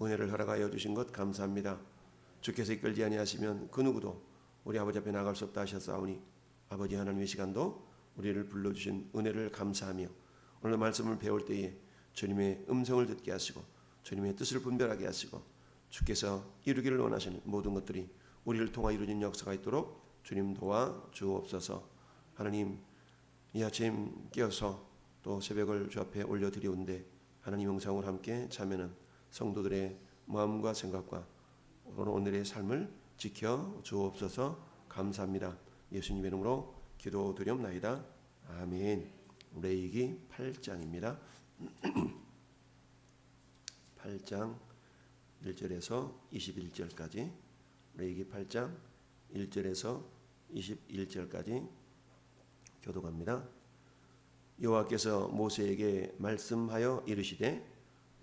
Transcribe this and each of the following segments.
은혜를 허락하여 주신 것 감사합니다. 주께서 이끌지 아니하시면 그 누구도 우리 아버지 앞에 나갈 수 없다 하셨사오니 아버지 하나님의 시간도 우리를 불러주신 은혜를 감사하며 오늘 말씀을 배울 때에 주님의 음성을 듣게 하시고 주님의 뜻을 분별하게 하시고 주께서 이루기를 원하시는 모든 것들이 우리를 통하 이루어진 역사가 있도록 주님 도와 주옵소서 하나님 이 아침 깨어서 또 새벽을 주 앞에 올려드리온데 하나님 영상을 함께 자면은 성도들의 마음과 생각과 오늘의 삶을 지켜 주옵소서 감사합니다. 예수님 이름으로 기도드리옵나이다. 아멘. 레이기 8장입니다. 8장 1절에서 21절까지 레이기 8장 1절에서 21절까지 교도갑니다. 여호와께서 모세에게 말씀하여 이르시되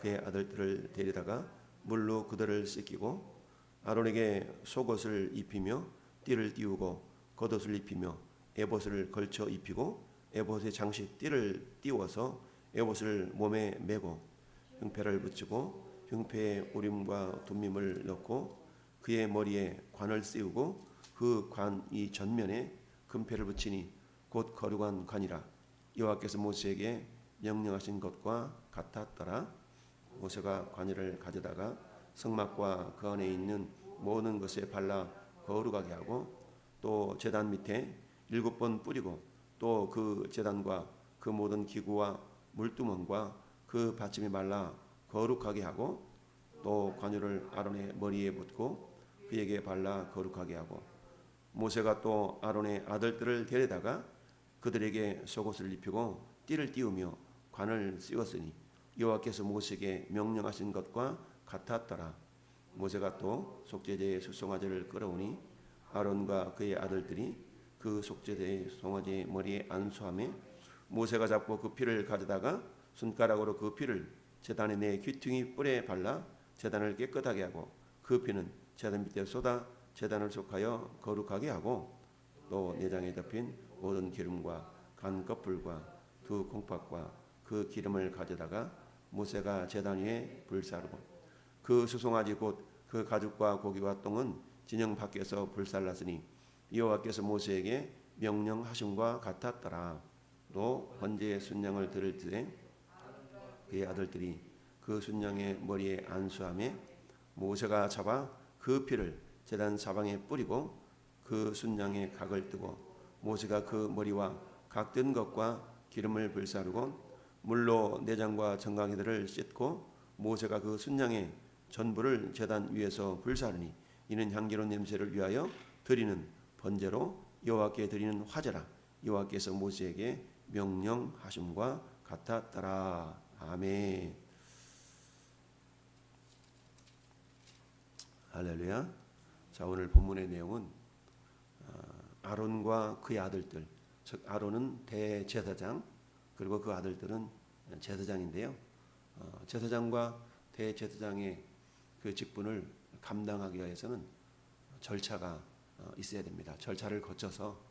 그의 아들들을 데리다가 물로 그들을 씻기고 아론에게 속옷을 입히며 띠를 띄우고 겉옷을 입히며 에봇을 걸쳐 입히고 에봇의 장식 띠를 띄워서 에봇을 몸에 메고 흉패를 붙이고 흉패에 우림과 둠밈을 넣고 그의 머리에 관을 씌우고 그 관이 전면에 금패를 붙이니 곧 거룩한 관이라. 여호와께서 모세에게 명령하신 것과 같았더라 모세가 관이를 가져다가 성막과 그 안에 있는 모든 것에 발라 거룩하게 하고 또 제단 밑에 일곱 번 뿌리고 또 그 제단과 그 모든 기구와 물두멍과 그 받침이 말라 거룩하게 하고 또 관유를 아론의 머리에 붓고 그에게 발라 거룩하게 하고 모세가 또 아론의 아들들을 데려다가 그들에게 속옷을 입히고 띠를 띄우며 관을 씌웠으니 여호와께서 모세에게 명령하신 것과 같았더라. 모세가 또 속죄제의 수송아지를 끌어오니 아론과 그의 아들들이 그 속죄제의 송아지 머리에 안수함에 모세가 잡고 그 피를 가져다가 손가락으로 그 피를 제단의 내 귀퉁이 뿔에 발라 제단을 깨끗하게 하고 그 피는 제단 밑에 쏟아 제단을 속하여 거룩하게 하고 또 내장에 덮인 모든 기름과 간 껍질과 두 콩팥과 그 기름을 가져다가 모세가 제단 위에 불사르고 그 수송아지 곧 그 가죽과 고기와 똥은 진영 밖에서 불살랐으니 여호와께서 모세에게 명령하심과 같았더라. 또 번제의 순양을 들을 때 그의 아들들이 그 순양의 머리에 안수함에 모세가 잡아 그 피를 제단 사방에 뿌리고 그 순양의 각을 뜨고 모세가 그 머리와 각든 것과 기름을 불사르고 물로 내장과 정강이들을 씻고 모세가 그 순양의 전부를 제단 위에서 불사르니 이는 향기로운 냄새를 위하여 드리는 번제로 여호와께 드리는 화제라. 여호와께서 모세에게 명령하심과 같았더라. 아멘. 할렐루야. 자 오늘 본문의 내용은 어, 아론과 그의 아들들 즉 아론은 대제사장 그리고 그 아들들은 제사장인데요 어, 제사장과 대제사장의 그 직분을 감당하기 위해서는 절차가 어, 있어야 됩니다. 절차를 거쳐서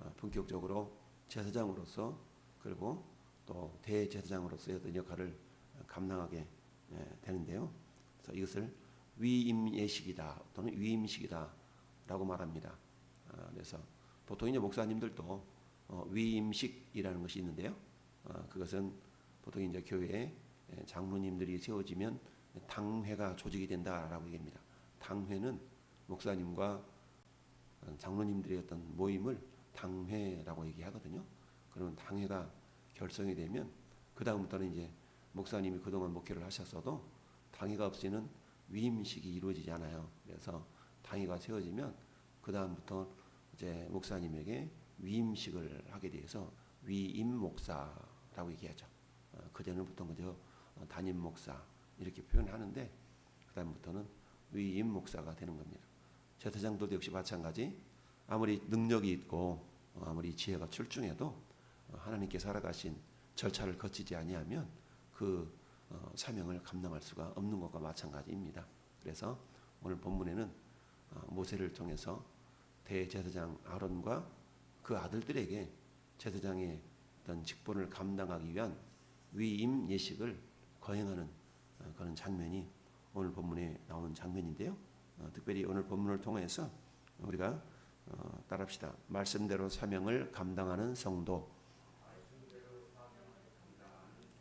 어, 본격적으로 제사장으로서 그리고 또 대제사장으로서의 역할을 감당하게 예, 되는데요. 그래서 이것을 위임 예식이다 또는 위임식이다라고 말합니다. 아, 그래서 보통 이제 목사님들도 어, 위임식이라는 것이 있는데요. 그것은 보통 이제 교회에 예, 장로님들이 세워지면 당회가 조직이 된다라고 얘기합니다. 당회는 목사님과 장로님들의 어떤 모임을 당회라고 얘기하거든요. 그러면 당회가 결성이 되면 그 다음부터는 이제 목사님이 그동안 목회를 하셨어도 당회가 없이는 위임식이 이루어지지 않아요. 그래서 당회가 세워지면 그 다음부터 이제 목사님에게 위임식을 하게 돼서 위임 목사 라고 얘기하죠. 어, 그전에는 보통 그저 담임 목사 이렇게 표현하는데 그다음부터는 위임 목사가 되는 겁니다. 제사장들도 역시 마찬가지. 아무리 능력이 있고 어, 아무리 지혜가 출중해도 어, 하나님께 살아가신 절차를 거치지 아니하면 그 어, 사명을 감당할 수가 없는 것과 마찬가지입니다. 그래서 오늘 본문에는 어, 모세를 통해서 대제사장 아론과 그 아들들에게 제사장의 어떤 직분을 감당하기 위한 위임 예식을 거행하는 어, 그런 장면이 오늘 본문에 나오는 장면인데요. 어, 특별히 오늘 본문을 통해서 우리가 어, 따라합시다. 말씀대로 사명을 감당하는 성도.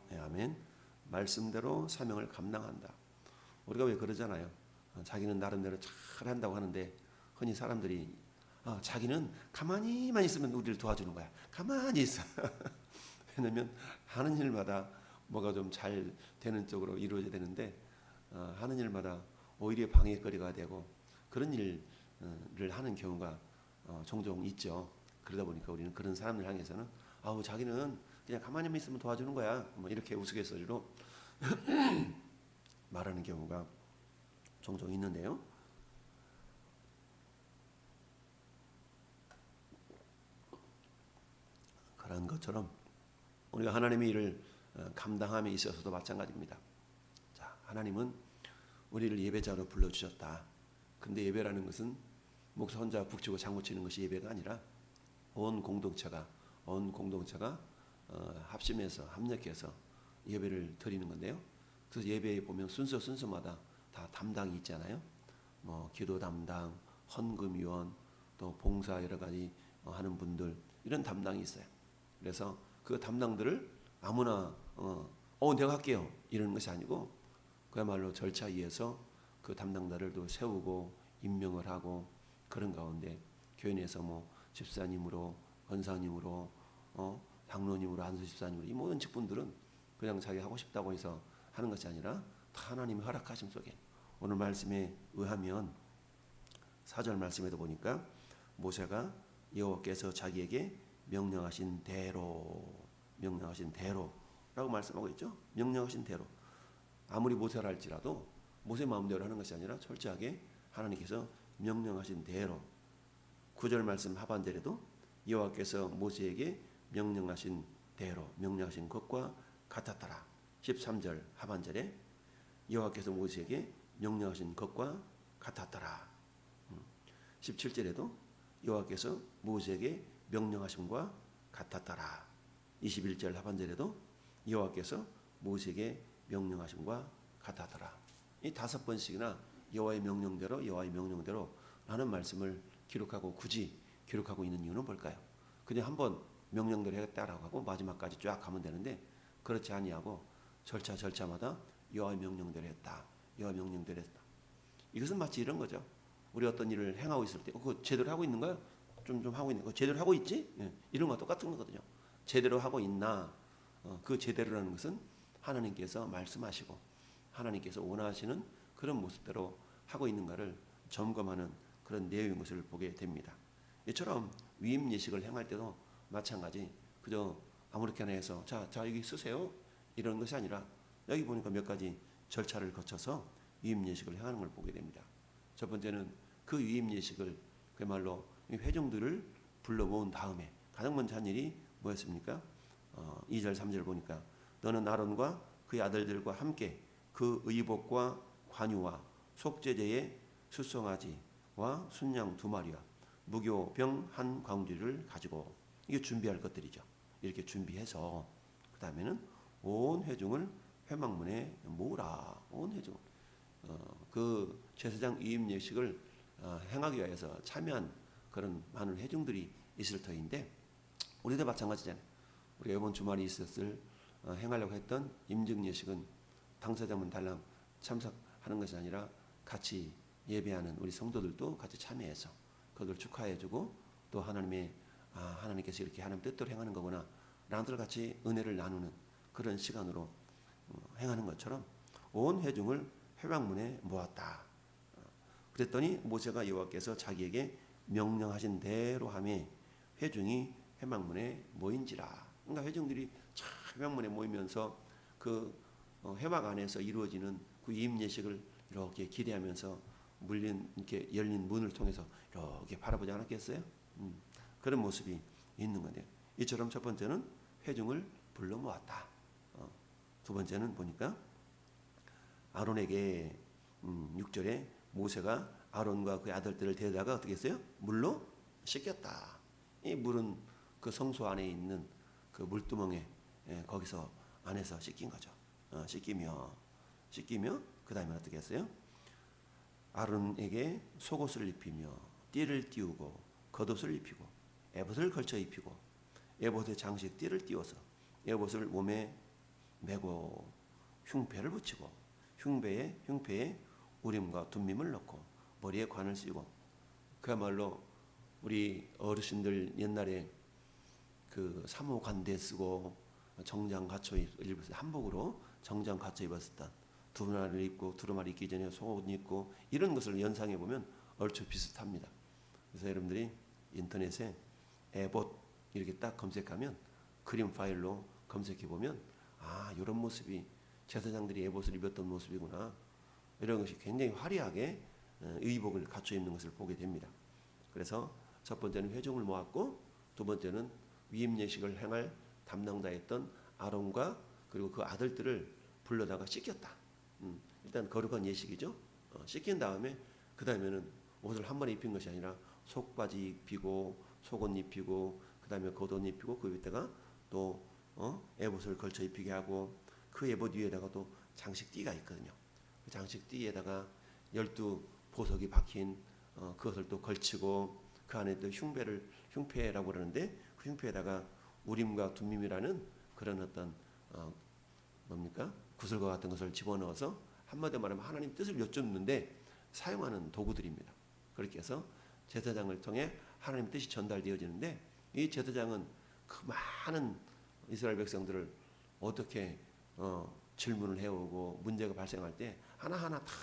네, 아멘. 말씀대로 사명을 감당한다. 우리가 왜 그러잖아요. 어, 자기는 나름대로 잘 한다고 하는데 흔히 사람들이 어, 자기는 가만히만 있으면 우리를 도와주는 거야. 가만히 있어. 왜냐면 하는 일마다 뭐가 좀 잘 되는 쪽으로 이루어져야 되는데 어, 하는 일마다 오히려 방해거리가 되고 그런 일을 하는 경우가 어, 종종 있죠. 그러다 보니까 우리는 그런 사람들 향해서는 아우 자기는 그냥 가만히만 있으면 도와주는 거야. 뭐 이렇게 우스갯소리로 말하는 경우가 종종 있는데요. 그런 것처럼 우리가 하나님의 일을 어, 감당함에 있어서도 마찬가지입니다. 자, 하나님은 우리를 예배자로 불러 주셨다. 근데 예배라는 것은 목사 혼자 북치고 장구 치는 것이 예배가 아니라 온 공동체가 온 공동체가 어, 합심해서 합력해서 예배를 드리는 건데요. 그래서 예배에 보면 순서 순서마다 다 담당이 있잖아요. 뭐 기도 담당, 헌금 위원, 또 봉사 여러 가지 어, 하는 분들 이런 담당이 있어요. 그래서 그 담당들을 아무나 어, 어 내가 할게요. 이러는 것이 아니고 그야말로 절차에 의해서 그 담당자를 또 세우고 임명을 하고 그런 가운데 교회 내에서 뭐 집사님으로 권사님으로 어 장로님으로 안수 집사님으로 이 모든 직분들은 그냥 자기 하고 싶다고 해서 하는 것이 아니라 다 하나님의 허락하심 속에 오늘 말씀에 의하면 사절 말씀에도 보니까 모세가 여호와께서 자기에게 명령하신 대로 명령하신 대로라고 말씀하고 있죠. 명령하신 대로 아무리 모세라 할지라도 모세 마음대로 하는 것이 아니라 철저하게 하나님께서 명령하신 대로 구절 말씀 하반절에도 여호와께서 모세에게 명령하신 대로 명령하신 것과 같았더라. 13절 하반절에 여호와께서 모세에게 명령하신 것과 같았더라. 17절에도 여호와께서 모세에게 명령하심과 같았더라. 21절 하반절에도 여호와께서 모세에게 명령하심과 같았더라. 이 다섯 번씩이나 여호와의 명령대로 여호와의 명령대로 라는 말씀을 기록하고 굳이 기록하고 있는 이유는 뭘까요? 그냥 한번 명령대로 했다라고 하고 마지막까지 쫙 가면 되는데 그렇지 아니하고 절차 절차마다 여호와의 명령대로 했다. 여호와 명령대로 했다. 이것은 마치 이런 거죠. 우리 어떤 일을 행하고 있을 때, 어, 그거 제대로 하고 있는 거야? 좀, 좀 하고 있는 거 제대로 하고 있지? 예, 이런 거 똑같은 거거든요. 제대로 하고 있나? 어, 그 제대로라는 것은 하나님께서 말씀하시고 하나님께서 원하시는 그런 모습대로 하고 있는가를 점검하는 그런 내용인 것을 보게 됩니다. 이처럼 위임 예식을 행할 때도 마찬가지 그저 아무렇게나 해서 자, 자 여기 쓰세요 이런 것이 아니라 여기 보니까 몇 가지 절차를 거쳐서 위임 예식을 행하는 걸 보게 됩니다. 첫 번째는 그 위임 예식을 그야말로 이 회중들을 불러 모은 다음에 가장 먼저 한 일이 뭐였습니까? 어, 2절 3절 보니까 너는 아론과 그의 아들들과 함께 그 의복과 관유와 속죄제의 수송아지와 순양 두 마리와 무교병 한 광주를 가지고 이게 준비할 것들이죠. 이렇게 준비해서 그 다음에는 온 회중을 회막문에 모으라. 온 회중. 어, 그 제사장 위임 예식을 어, 행하기 위해서 참여한 그런 많은 회중들이 있을 터인데 우리도 마찬가지잖아요. 우리 이번 주말에 있었을 어, 행하려고 했던 임증 예식은 당사자만 달랑 참석하는 것이 아니라 같이 예배하는 우리 성도들도 같이 참여해서 그들 축하해주고 또 하나님의 아 하나님께서 이렇게 하나님 뜻대로 행하는 거구나 라들 같이 은혜를 나누는 그런 시간으로 어, 행하는 것처럼 온 회중을 회방문에 모았다. 어, 그랬더니 모세가 여호와께서 자기에게 명령하신 대로 함에 회중이 회막문에 모인지라. 그러니까 회중들이 참 회막문에 모이면서 그 어, 회막 안에서 이루어지는 그 임예식을 이렇게 기대하면서 물린 이렇게 열린 문을 통해서 이렇게 바라보지 않았겠어요? 음, 그런 모습이 있는 건데요. 이처럼 첫 번째는 회중을 불러 모았다. 어, 두 번째는 보니까 아론에게 음, 6절에 모세가 아론과 그 아들들을 데려다가 어떻게 했어요? 물로 씻겼다. 이 물은 그 성소 안에 있는 그 물두멍에 예, 거기서 안에서 씻긴 거죠. 어, 씻기며 씻기며 그 다음에 어떻게 했어요? 아론에게 속옷을 입히며 띠를 띄우고 겉옷을 입히고 에봇을 걸쳐 입히고 에봇의 장식 띠를 띄워서 에봇을 몸에 메고 흉패를 붙이고 흉배에 흉패에 우림과 둠밈을 넣고 머리에 관을 씌고 그야말로 우리 어르신들 옛날에 그 사모 관대 쓰고 정장 갖춰 입었을 한복으로 정장 갖춰 입었었던 두루마리를 입고 두루마리 입기 전에 속옷 입고 이런 것을 연상해 보면 얼추 비슷합니다. 그래서 여러분들이 인터넷에 에봇 이렇게 딱 검색하면 그림 파일로 검색해 보면 아 이런 모습이 제사장들이 에봇을 입었던 모습이구나 이런 것이 굉장히 화려하게 어, 의복을 갖춰 입는 것을 보게 됩니다. 그래서 첫 번째는 회중을 모았고 두 번째는 위임 예식을 행할 담당자였던 아론과 그리고 그 아들들을 불러다가 씻겼다. 음, 일단 거룩한 예식이죠. 어, 씻긴 다음에 그 다음에는 옷을 한 번에 입힌 것이 아니라 속바지 입히고 속옷 입히고 그 다음에 겉옷 입히고 그 위에다가 또 어? 에봇을 걸쳐 입히게 하고 그 에봇 위에다가 또 장식띠가 있거든요. 그 장식띠에다가 열두 보석이 박힌 어, 그것을 또 걸치고 그 안에 또 흉배를 흉패라고 그러는데 그 흉패에다가 우림과 둠밈이라는 그런 어떤 어, 뭡니까 구슬과 같은 것을 집어넣어서 한마디로 말하면 하나님 뜻을 여쭙는데 사용하는 도구들입니다. 그렇게 해서 제사장을 통해 하나님 뜻이 전달되어지는데 이 제사장은 그 많은 이스라엘 백성들을 어떻게 어, 질문을 해오고 문제가 발생할 때 하나하나 다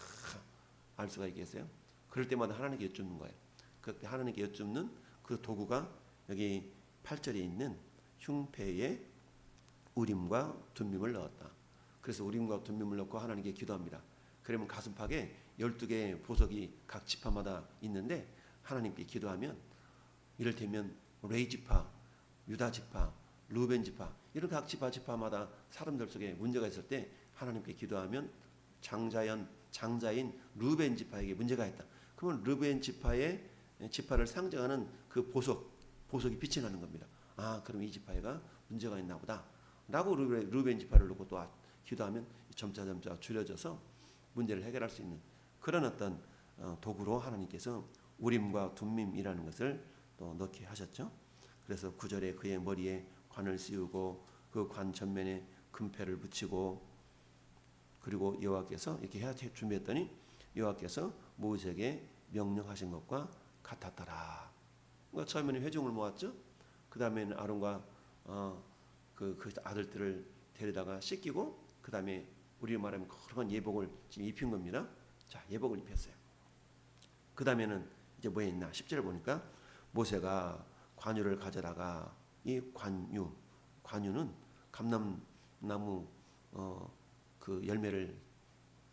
알 수가 있겠어요? 그럴 때마다 하나님께 여쭙는 거예요. 그때 하나님께 여쭙는 그 도구가 여기 8절에 있는 흉패에 우림과 둠밈을 넣었다. 그래서 우림과 둠밈을 넣고 하나님께 기도합니다. 그러면 가슴팍에 12개의 보석이 각 지파마다 있는데 하나님께 기도하면 이를테면 레이 지파, 유다 지파, 루벤 지파 이런 각 지파 지파마다 사람들 속에 문제가 있을 때 하나님께 기도하면 장자연 장자인 루벤 지파에게 문제가 있다. 그러면 루벤 지파의 지파를 상징하는 그 보석 보석이 빛이 나는 겁니다. 아, 그럼 이 지파가 문제가 있나 보다. 라고 루벤 지파를 놓고 또 기도하면 점차 점차 줄여져서 문제를 해결할 수 있는 그런 어떤 어, 도구로 하나님께서 우림과 둠밈이라는 것을 또 넣게 하셨죠. 그래서 구절에 그의 머리에 관을 씌우고 그 관 전면에 금패를 붙이고 그리고 여호와께서 이렇게 해야 준비했더니 여호와께서 모세에게 명령하신 것과 같았더라. 그러니까 처음에는 회중을 모았죠. 그 다음에는 아론과 어, 그, 그 아들들을 데려다가 씻기고 그 다음에 우리 말하면 그런 예복을 지금 입힌 겁니다. 자 예복을 입혔어요. 그 다음에는 이제 뭐에 있나 10절 보니까 모세가 관유를 가져다가 이 관유 관유는 감람나무 어, 그 열매를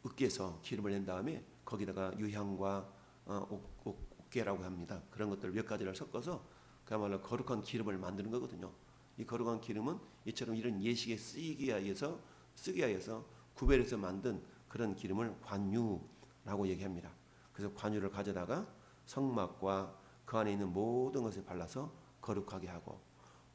으깨서 기름을 낸 다음에 거기다가 유향과 어, 옥계라고 합니다. 그런 것들 몇 가지를 섞어서 그야말로 거룩한 기름을 만드는 거거든요. 이 거룩한 기름은 이처럼 이런 예식에 쓰이기 위해서 쓰기 위해서 구별해서 만든 그런 기름을 관유라고 얘기합니다. 그래서 관유를 가져다가 성막과 그 안에 있는 모든 것에 발라서 거룩하게 하고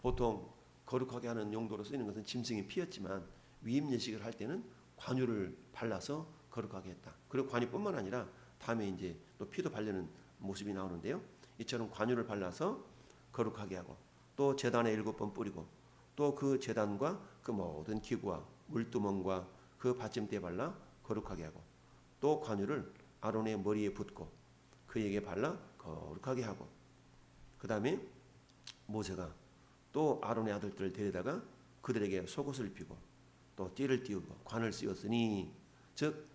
보통 거룩하게 하는 용도로 쓰이는 것은 짐승의 피였지만 위임 예식을 할 때는 관유를 발라서 거룩하게 했다. 그리고 관유뿐만 아니라 다음에 이제 또 피도 바르는 모습이 나오는데요. 이처럼 관유를 발라서 거룩하게 하고 또 제단에 일곱 번 뿌리고 또그 제단과 그 모든 기구와 물두멍과 그 받침대에 발라 거룩하게 하고 또 관유를 아론의 머리에 붓고 그에게 발라 거룩하게 하고 그 다음에 모세가 또 아론의 아들들을 데려다가 그들에게 속옷을 입히고 또 띠를 띄우고 관을 씌웠으니 즉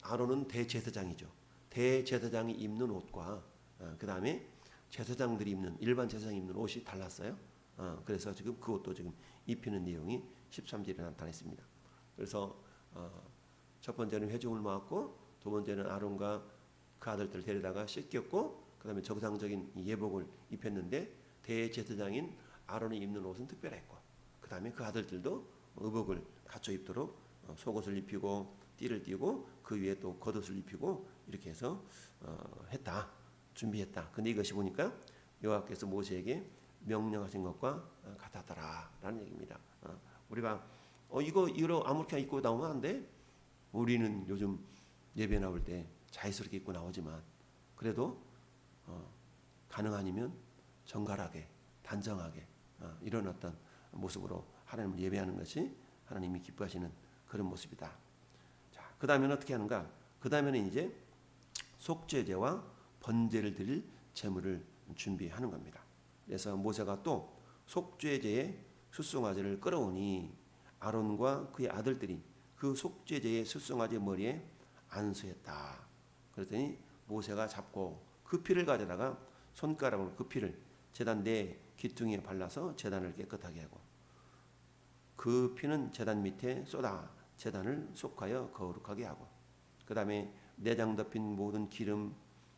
아론은 대제사장이죠. 대제사장이 입는 옷과 어, 그 다음에 제사장들이 입는 일반 제사장이 입는 옷이 달랐어요. 어, 그래서 지금 그 옷도 지금 입히는 내용이 13절에 나타냈습니다. 그래서 어, 첫 번째는 회중을 모았고 두 번째는 아론과 그 아들들 데려다가 씻겼고 그 다음에 정상적인 이 예복을 입혔는데 대제사장인 아론이 입는 옷은 특별했고 그 다음에 그 아들들도 의복을 갖춰 입도록 어, 속옷을 입히고 띠를 띠고 그 위에 또 겉옷을 입히고 이렇게 해서 어, 했다 준비했다. 근데 이것이 보니까 여호와께서 모세에게 명령하신 것과 어, 같았더라라는 얘기입니다. 어, 우리가 어 이거 이거 아무렇게나 입고 나오면 안 돼? 우리는 요즘 예배 나올 때 자유스럽게 입고 나오지만 그래도 어, 가능하니면 정갈하게 단정하게 어, 이런 어떤 모습으로 하나님을 예배하는 것이 하나님이 기뻐하시는 그런 모습이다. 자, 그 다음에는 어떻게 하는가? 그 다음에는 이제 속죄제와 번제를 드릴 제물을 준비하는 겁니다. 그래서 모세가 또 속죄제의 수송아지를 끌어오니 아론과 그의 아들들이 그 속죄제의 수송아지 머리에 안수했다. 그랬더니 모세가 잡고 그 피를 가져다가 손가락으로 그 피를 제단 내 기둥에 발라서 제단을 깨끗하게 하고 그 피는 제단 밑에 쏟아 제단을 속하여 거룩하게 하고 그 다음에 내장 덮인 모든 기름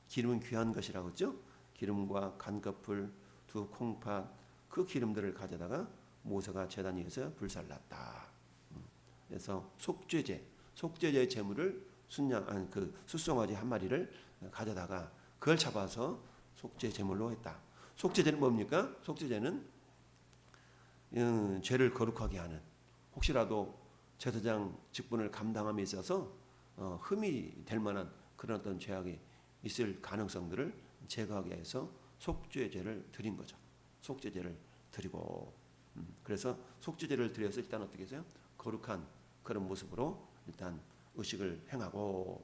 기름은 귀한 것이라고 했죠 기름과 간꺼풀 두 콩팥 그 기름들을 가져다가 모세가 제단 위에서 불살랐다 음. 그래서 속죄제 속죄제 제물을 순양 아니 그 수송아지 한 마리를 가져다가 그걸 잡아서 속죄 제물로 했다. 속죄제는 뭡니까? 속죄제는 음, 죄를 거룩하게 하는 혹시라도 제사장 직분을 감당함에 있어서 어, 흠이 될 만한 그런 어떤 죄악이 있을 가능성들을 제거하게 해서 속죄제를 드린 거죠. 속죄제를 드리고 음, 그래서 속죄제를 드려서 일단 어떻게 해서요? 거룩한 그런 모습으로 일단 의식을 행하고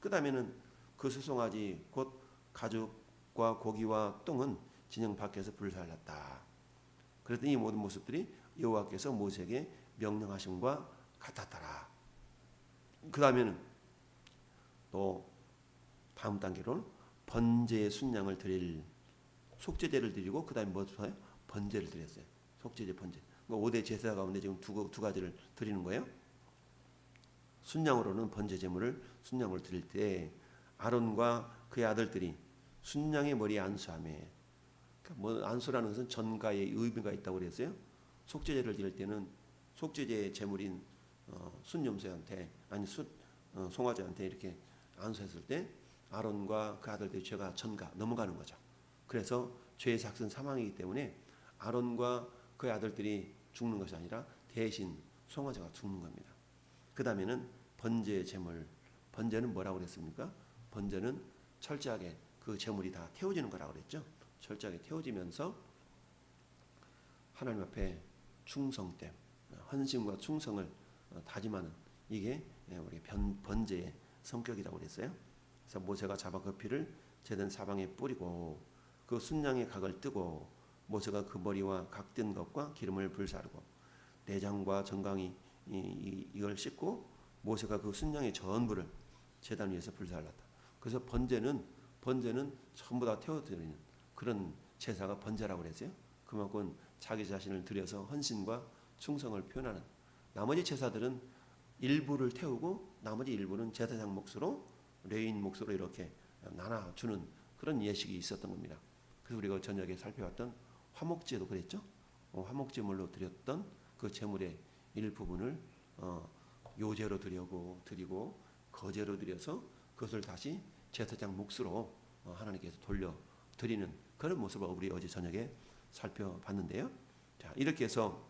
그 다음에는 그 수송아지 곧 가죽과 고기와 똥은 진영 밖에서 불살랐다. 그랬더니 이 모든 모습들이 여호와께서 모세에게 명령하심과 같았더라. 그 다음에는 또 다음 단계로는 번제의 순양을 드릴 속죄제를 드리고 그 다음에 뭐 좋아요? 번제를 드렸어요. 속죄제 번제. 그러니까 5대 제사 가운데 지금 두, 두 가지를 드리는 거예요. 순양으로는 번제 제물을 순양을 드릴 때 아론과 그의 아들들이 순양의 머리에 안수함에 뭐 안수라는 것은 전가의 의미가 있다고 그랬어요. 속죄제를 드릴 때는 속죄제의 제물인 어, 순염소한테 아니 수, 어, 송아지한테 이렇게 안수했을 때 아론과 그 아들들의 죄가 전가 넘어가는 거죠. 그래서 죄의 삭은 사망이기 때문에 아론과 그의 아들들이 죽는 것이 아니라 대신 송아지가 죽는 겁니다. 그 다음에는 번제 제물. 번제는 뭐라고 그랬습니까? 번제는 철저하게 그 제물이 다 태워지는 거라고 그랬죠. 철저하게 태워지면서 하나님 앞에 충성됨, 헌신과 충성을 어, 다짐하는 이게 예, 우리 변, 번제의 성격이라고 그랬어요. 그래서 모세가 잡아 그 피를 제된 사방에 뿌리고 그 순양의 각을 뜨고 모세가 그 머리와 각든 것과 기름을 불사르고 내장과 정강이 이, 이, 이걸 씻고 모세가 그 순양의 전부를 제단 위에서 불살랐다. 그래서 번제는 번제는 전부 다 태워드리는 그런 제사가 번제라고 그랬어요. 그만큼 자기 자신을 들여서 헌신과 충성을 표현하는 나머지 제사들은 일부를 태우고 나머지 일부는 제사장 몫으로 레인 몫으로 이렇게 나눠 주는 그런 예식이 있었던 겁니다. 그래서 우리가 저녁에 살펴봤던 화목제도 그랬죠. 어, 화목제물로 드렸던 그 제물의 일부분을 어, 요제로 드리고 드리고 거제로 드려서 그것을 다시 제사장 몫으로 어, 하나님께서 돌려 드리는 그런 모습을 우리 어제 저녁에 살펴봤는데요. 자 이렇게 해서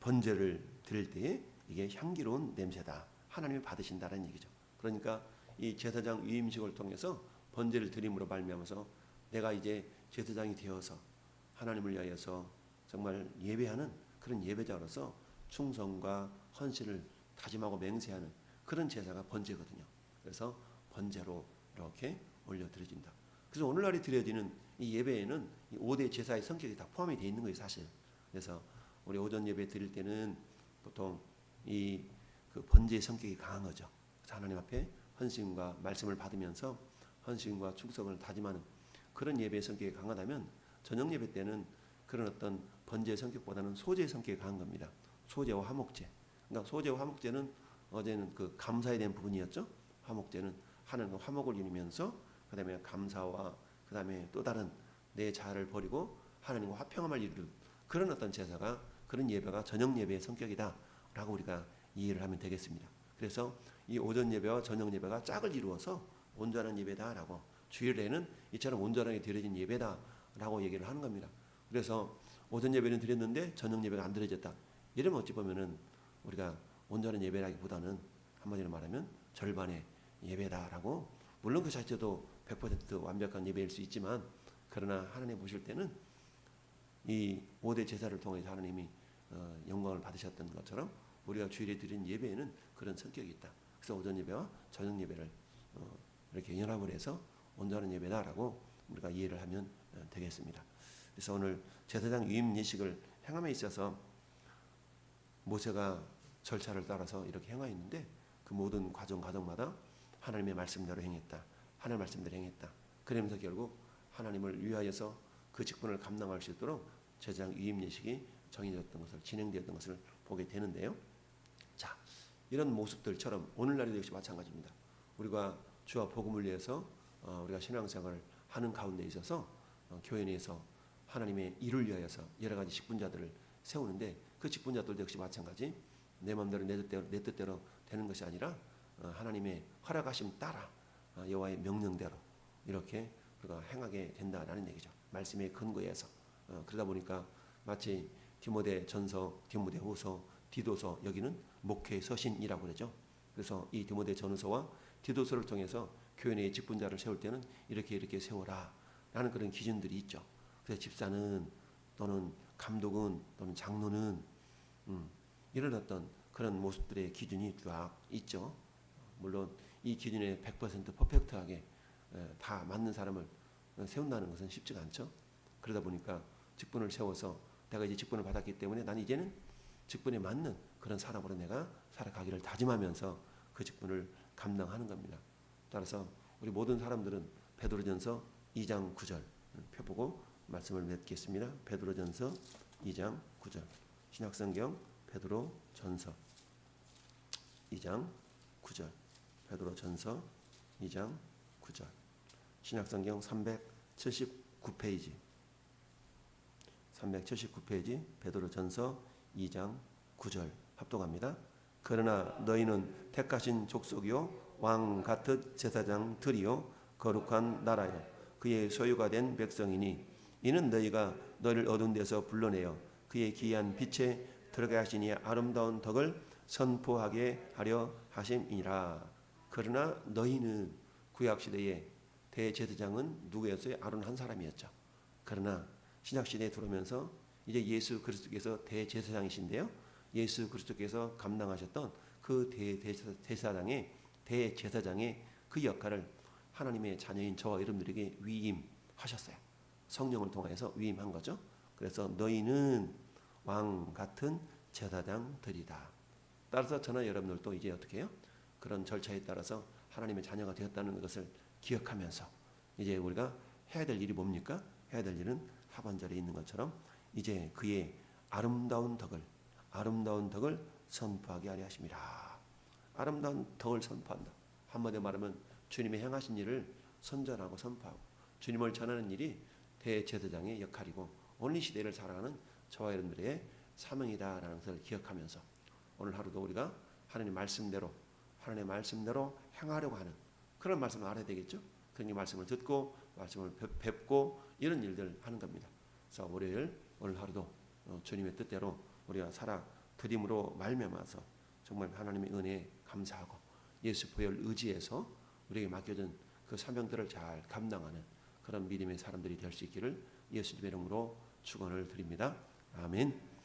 번제를 드릴 때에 이게 향기로운 냄새다. 하나님이 받으신다는 얘기죠. 그러니까 이 제사장 위임식을 통해서 번제를 드림으로 말미암아서 내가 이제 제사장이 되어서 하나님을 위하여서 정말 예배하는 그런 예배자로서 충성과 헌신을 다짐하고 맹세하는 그런 제사가 번제거든요. 그래서 번제로 이렇게 올려 드려진다. 그래서 오늘날에 드려지는 이 예배에는 이 5대 제사의 성격이 다 포함이 되어 있는 거예요, 사실. 그래서 우리 오전 예배 드릴 때는 보통 이 그 번제의 성격이 강한 거죠. 하나님 앞에 헌신과 말씀을 받으면서 헌신과 충성을 다짐하는 그런 예배의 성격이 강하다면 저녁 예배 때는 그런 어떤 번제의 성격보다는 소제의 성격이 강한 겁니다. 소제와 화목제. 그러니까 소제와 화목제는 어제는 그 감사에 대한 부분이었죠. 화목제는 하나님과 화목을 이루면서 그다음에 감사와 그다음에 또 다른 내 자아를 버리고 하나님과 화평함을 이루는 그런 어떤 제사가 그런 예배가 저녁 예배의 성격이다라고 우리가 이해를 하면 되겠습니다. 그래서 이 오전 예배와 저녁 예배가 짝을 이루어서 온전한 예배다라고 주일에는 이처럼 온전하게 드려진 예배다라고 얘기를 하는 겁니다. 그래서 오전 예배는 드렸는데 저녁 예배가 안 드려졌다. 이러면 어찌 보면은 우리가 온전한 예배라기보다는 한마디로 말하면 절반의 예배다라고 물론 그 자체도 100% 완벽한 예배일 수 있지만 그러나 하나님 보실 때는 이 5대 제사를 통해서 하나님이 어, 영광을 받으셨던 것처럼 우리가 주일에 드린 예배에는 그런 성격이 있다. 그래서 오전 예배와 저녁 예배를 어, 이렇게 연합을 해서 온전한 예배다라고 우리가 이해를 하면 어, 되겠습니다. 그래서 오늘 제사장 유임 예식을 행함에 있어서 모세가 절차를 따라서 이렇게 행하였는데 그 모든 과정 과정마다 하나님의 말씀대로 행했다. 하나님의 말씀대로 행했다. 그러면서 결국 하나님을 위하여서 그 직분을 감당할 수 있도록 제사장 유임 예식이 정해졌던 것을 진행되었던 것을 보게 되는데요. 자, 이런 모습들처럼 오늘날에도 역시 마찬가지입니다. 우리가 주와 복음을 위해서 어, 우리가 신앙생활을 하는 가운데 있어서 어, 교회 내에서 하나님의 일을 위하여서 여러 가지 직분자들을 세우는데 그 직분자들도 역시 마찬가지 내 마음대로 내 뜻대로 내 뜻대로 되는 것이 아니라 어, 하나님의 허락하심 따라 어, 여호와의 명령대로 이렇게 우리가 행하게 된다라는 얘기죠. 말씀의 근거에서 어, 그러다 보니까 마치 디모데 전서, 디모데 후서, 디도서 여기는 목회 서신이라고 그러죠. 그래서 이 디모데 전서와 디도서를 통해서 교회 내의 직분자를 세울 때는 이렇게 이렇게 세워라 라는 그런 기준들이 있죠. 그래서 집사는 또는 감독은 또는 장로는 음, 이런 어떤 그런 모습들의 기준이 쫙 있죠. 물론 이 기준에 100% 퍼펙트하게 에, 다 맞는 사람을 세운다는 것은 쉽지가 않죠. 그러다 보니까 직분을 세워서 내가 이제 직분을 받았기 때문에 난 이제는 직분에 맞는 그런 사람으로 내가 살아가기를 다짐하면서 그 직분을 감당하는 겁니다. 따라서 우리 모든 사람들은 베드로전서 2장 9절 펴보고 말씀을 맺겠습니다. 베드로전서 2장 9절 신약성경 베드로전서 2장 9절 베드로전서 2장 9절. 신약성경 379페이지. 379페이지 베드로전서 2장 9절 합독합니다. 그러나 너희는 택하신 족속이요 왕 같은 제사장들이요 거룩한 나라요 그의 소유가 된 백성이니 이는 너희가 너를 어두운 데서 불러내어 그의 기이한 빛에 들어가 하시니 아름다운 덕을 선포하게 하려 하심이라 그러나 너희는 구약 시대에 대제사장은 누구였어요? 아론 한 사람이었죠. 그러나 신약 시대에 들어오면서 이제 예수 그리스도께서 대제사장이신데요. 예수 그리스도께서 감당하셨던 그 대제사장의 대제사장의 그 역할을 하나님의 자녀인 저와 여러분들에게 위임하셨어요. 성령을 통해서 위임한 거죠. 그래서 너희는 왕 같은 제사장들이다. 따라서 저나 여러분들도 이제 어떻게 해요? 그런 절차에 따라서 하나님의 자녀가 되었다는 것을 기억하면서 이제 우리가 해야 될 일이 뭡니까? 해야 될 일은 하반절에 있는 것처럼 이제 그의 아름다운 덕을 아름다운 덕을 선포하게 하려 하심이라. 아름다운 덕을 선포한다. 한마디로 말하면 주님의 행하신 일을 선전하고 선포하고 주님을 전하는 일이 대제사장의 역할이고 오늘 이 시대를 살아가는 저와 여러분들의 사명이다라는 것을 기억하면서 오늘 하루도 우리가 하나님 말씀대로 하나님의 말씀대로 행하려고 하는 그런 말씀을 알아야 되겠죠. 그런 말씀을 듣고 말씀을 뵙고 이런 일들 하는 겁니다. 그래서 월요일 오늘 하루도 어, 주님의 뜻대로 우리가 살아 드림으로 말미암아서 정말 하나님의 은혜에 감사하고 예수 보혈 의지해서 우리에게 맡겨진 그 사명들을 잘 감당하는 그런 믿음의 사람들이 될 수 있기를 예수님의 이름으로 축원을 드립니다. 아멘.